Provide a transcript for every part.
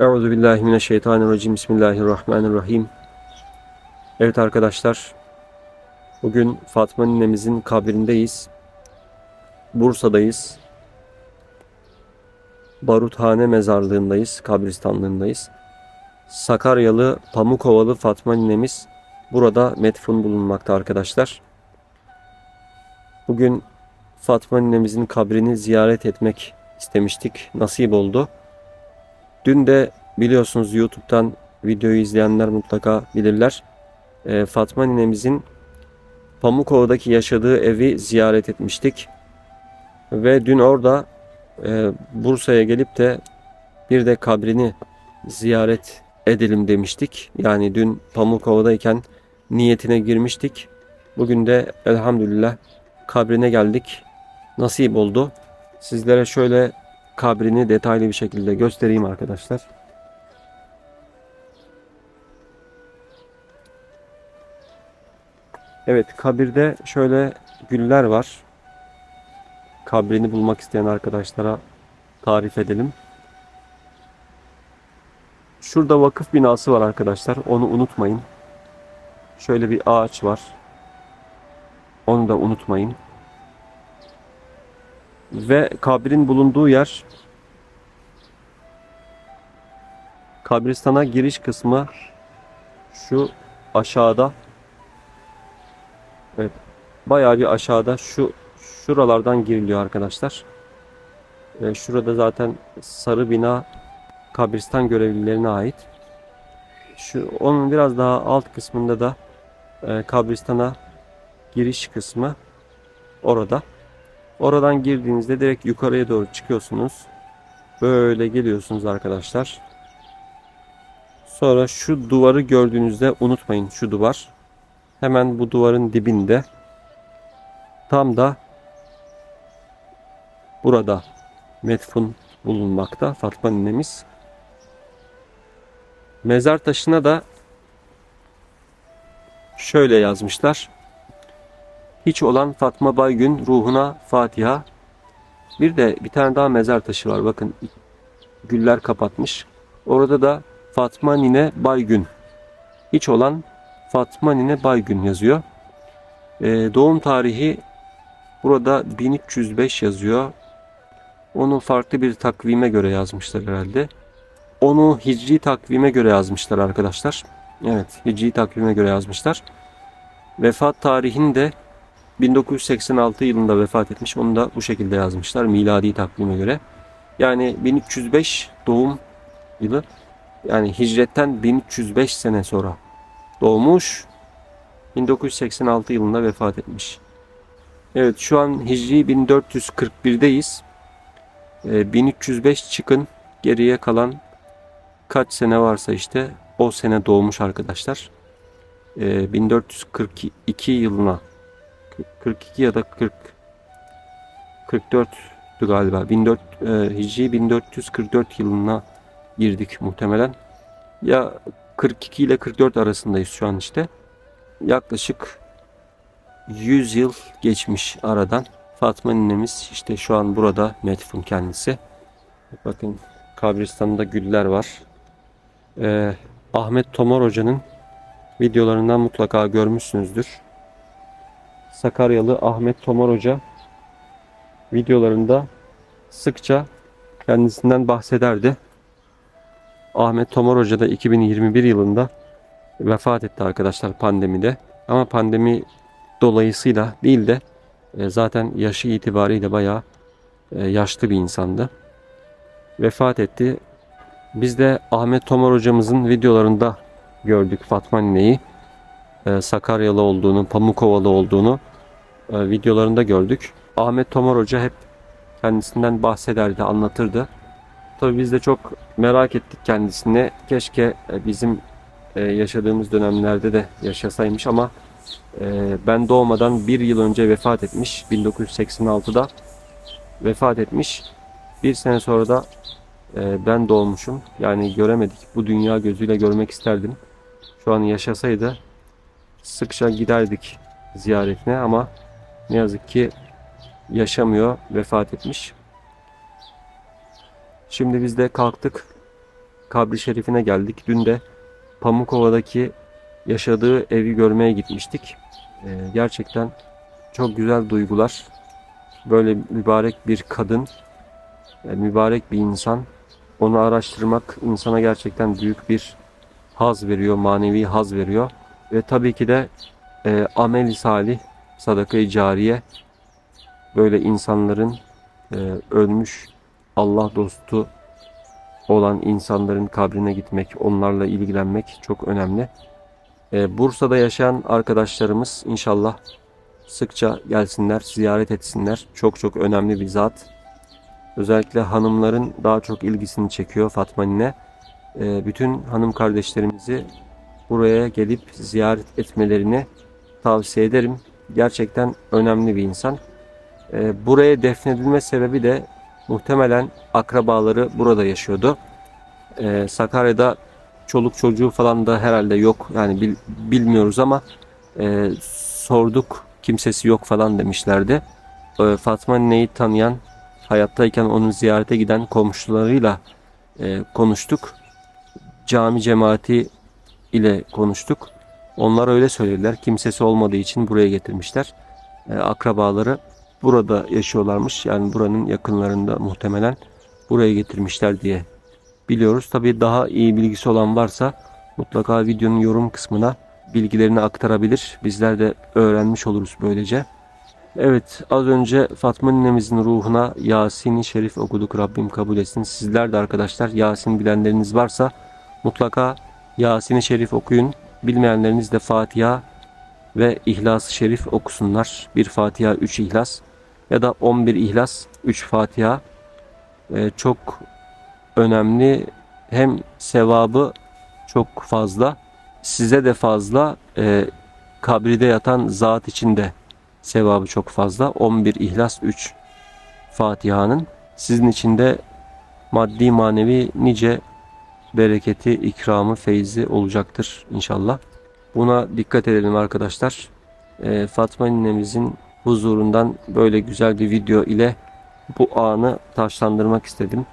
Euzu billahi mineşşeytanirracim. Bismillahirrahmanirrahim. Evet arkadaşlar. Bugün Fatma ninemizin kabrindeyiz. Bursa'dayız. Baruthane mezarlığındayız, kabristanlığındayız. Sakaryalı Pamukovalı Fatma ninemiz burada metfun bulunmakta arkadaşlar. Bugün Fatma ninemizin kabrini ziyaret etmek istemiştik. Nasip oldu. Dün de biliyorsunuz YouTube'dan videoyu izleyenler mutlaka bilirler. Ee, Fatma ninemizin Pamukova'daki yaşadığı evi ziyaret etmiştik. Ve dün orada e, Bursa'ya gelip de bir de kabrini ziyaret edelim demiştik. Yani dün Pamukova'dayken niyetine girmiştik. Bugün de elhamdülillah kabrine geldik. Nasip oldu. Sizlere şöyle kabrini detaylı bir şekilde göstereyim arkadaşlar. Evet kabirde şöyle güller var. Kabrini bulmak isteyen arkadaşlara tarif edelim. Şurada vakıf binası var arkadaşlar. Onu unutmayın. Şöyle bir ağaç var. Onu da unutmayın. Ve kabrin bulunduğu yer kabristana giriş kısmı şu aşağıda. Evet. Bayağı bir aşağıda şu şuralardan giriliyor arkadaşlar. Ee, şurada zaten sarı bina kabristan görevlilerine ait. Şu onun biraz daha alt kısmında da e, kabristana giriş kısmı orada. Oradan girdiğinizde direkt yukarıya doğru çıkıyorsunuz. Böyle geliyorsunuz arkadaşlar. Sonra şu duvarı gördüğünüzde unutmayın şu duvar. Hemen bu duvarın dibinde. Tam da burada metfun bulunmakta Fatma ninemiz. Mezar taşına da şöyle yazmışlar. Hiç olan Fatma Baygün ruhuna Fatiha. Bir de bir tane daha mezar taşı var. Bakın güller kapatmış. Orada da Fatma Nine Baygün. Hiç olan Fatma Nine Baygün yazıyor. Ee, doğum tarihi burada 1305 yazıyor. Onu farklı bir takvime göre yazmışlar herhalde. Onu hicri takvime göre yazmışlar arkadaşlar. Evet, hicri takvime göre yazmışlar. Vefat tarihini de 1986 yılında vefat etmiş. Onu da bu şekilde yazmışlar miladi takvime göre. Yani 1305 doğum yılı. Yani hicretten 1305 sene sonra doğmuş. 1986 yılında vefat etmiş. Evet şu an Hicri 1441'deyiz. Ee, 1305 çıkın. Geriye kalan kaç sene varsa işte o sene doğmuş arkadaşlar. Ee, 1442 yılına 42 ya da 40 44'tü galiba. 14 e, Hicri 1444 yılına girdik muhtemelen. Ya 42 ile 44 arasındayız şu an işte. Yaklaşık 100 yıl geçmiş aradan. Fatma ninemiz işte şu an burada metfun kendisi. Bakın kabristanında güller var. Ee, Ahmet Tomar Hoca'nın videolarından mutlaka görmüşsünüzdür. Sakaryalı Ahmet Tomar Hoca videolarında sıkça kendisinden bahsederdi. Ahmet Tomar Hoca da 2021 yılında vefat etti arkadaşlar pandemide. Ama pandemi dolayısıyla değil de e, zaten yaşı itibariyle bayağı e, yaşlı bir insandı. Vefat etti. Biz de Ahmet Tomar hocamızın videolarında gördük Fatma Nine'yi. E, Sakaryalı olduğunu, Pamukovalı olduğunu videolarında gördük. Ahmet Tomar Hoca hep kendisinden bahsederdi, anlatırdı. Tabii biz de çok merak ettik kendisini. Keşke bizim yaşadığımız dönemlerde de yaşasaymış ama ben doğmadan bir yıl önce vefat etmiş. 1986'da vefat etmiş. Bir sene sonra da ben doğmuşum. Yani göremedik. Bu dünya gözüyle görmek isterdim. Şu an yaşasaydı sıkça giderdik ziyaretine ama ne yazık ki yaşamıyor, vefat etmiş. Şimdi biz de kalktık. kabri şerifine geldik. Dün de Pamukova'daki yaşadığı evi görmeye gitmiştik. Ee, gerçekten çok güzel duygular. Böyle mübarek bir kadın, mübarek bir insan. Onu araştırmak insana gerçekten büyük bir haz veriyor, manevi haz veriyor. Ve tabii ki de e, amel-i salih, sadaka-i cariye böyle insanların e, ölmüş Allah dostu olan insanların kabrine gitmek, onlarla ilgilenmek çok önemli. E, Bursa'da yaşayan arkadaşlarımız inşallah sıkça gelsinler, ziyaret etsinler. Çok çok önemli bir zat. Özellikle hanımların daha çok ilgisini çekiyor Fatma Nine. E, bütün hanım kardeşlerimizi buraya gelip ziyaret etmelerini tavsiye ederim. Gerçekten önemli bir insan. E, buraya defnedilme sebebi de muhtemelen akrabaları burada yaşıyordu. E, Sakarya'da çoluk çocuğu falan da herhalde yok. Yani bil- bilmiyoruz ama e, sorduk kimsesi yok falan demişlerdi. E, Fatma Nine'yi tanıyan hayattayken onu ziyarete giden komşularıyla e, konuştuk. Cami cemaati ile konuştuk. Onlar öyle söylediler. Kimsesi olmadığı için buraya getirmişler. E, akrabaları burada yaşıyorlarmış. Yani buranın yakınlarında muhtemelen buraya getirmişler diye biliyoruz. Tabii daha iyi bilgisi olan varsa mutlaka videonun yorum kısmına bilgilerini aktarabilir. Bizler de öğrenmiş oluruz böylece. Evet az önce Fatma ninemizin ruhuna Yasin-i Şerif okuduk. Rabbim kabul etsin. Sizler de arkadaşlar Yasin bilenleriniz varsa mutlaka Yasin-i Şerif okuyun. Bilmeyenleriniz de Fatiha ve İhlas-ı Şerif okusunlar. Bir Fatiha, üç İhlas ya da 11 İhlas, 3 Fatiha. Ee, çok önemli. Hem sevabı çok fazla, size de fazla, e, kabride yatan zat için de sevabı çok fazla. 11 İhlas 3 Fatiha'nın sizin için de maddi manevi nice bereketi, ikramı, feyzi olacaktır inşallah. Buna dikkat edelim arkadaşlar. E, Fatma ninemizin huzurundan böyle güzel bir video ile bu anı taşlandırmak istedim.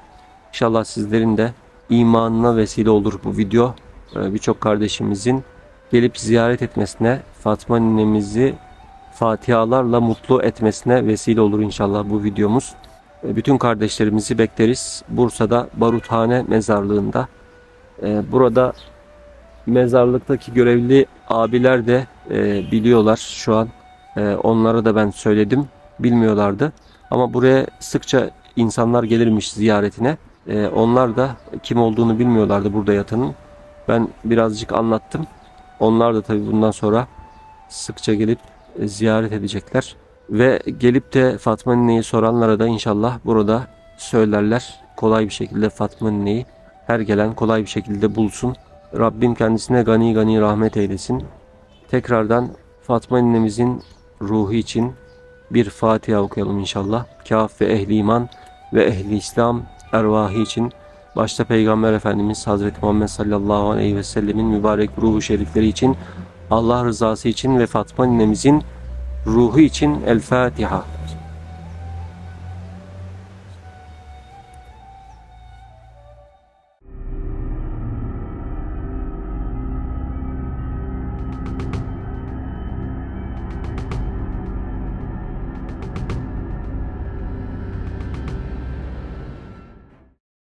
İnşallah sizlerin de imanına vesile olur bu video. Ee, Birçok kardeşimizin gelip ziyaret etmesine, Fatma ninemizi fatihalarla mutlu etmesine vesile olur inşallah bu videomuz. Ee, Bütün kardeşlerimizi bekleriz. Bursa'da Baruthane Mezarlığı'nda. Ee, Burada mezarlıktaki görevli abiler de e, biliyorlar şu an. E, onlara da ben söyledim. Bilmiyorlardı. Ama buraya sıkça insanlar gelirmiş ziyaretine. E, onlar da kim olduğunu bilmiyorlardı burada yatanın. Ben birazcık anlattım. Onlar da tabii bundan sonra sıkça gelip e, ziyaret edecekler. Ve gelip de Fatma Nine'yi soranlara da inşallah burada söylerler. Kolay bir şekilde Fatma Nine'yi her gelen kolay bir şekilde bulsun. Rabbim kendisine gani gani rahmet eylesin. Tekrardan Fatma Ninemizin ruhu için bir Fatiha okuyalım inşallah. Kaf ve ehli iman ve ehli İslam ervahı için başta Peygamber Efendimiz Hazreti Muhammed sallallahu aleyhi ve sellemin mübarek ruhu şerifleri için Allah rızası için ve Fatma ninemizin ruhu için El Fatiha.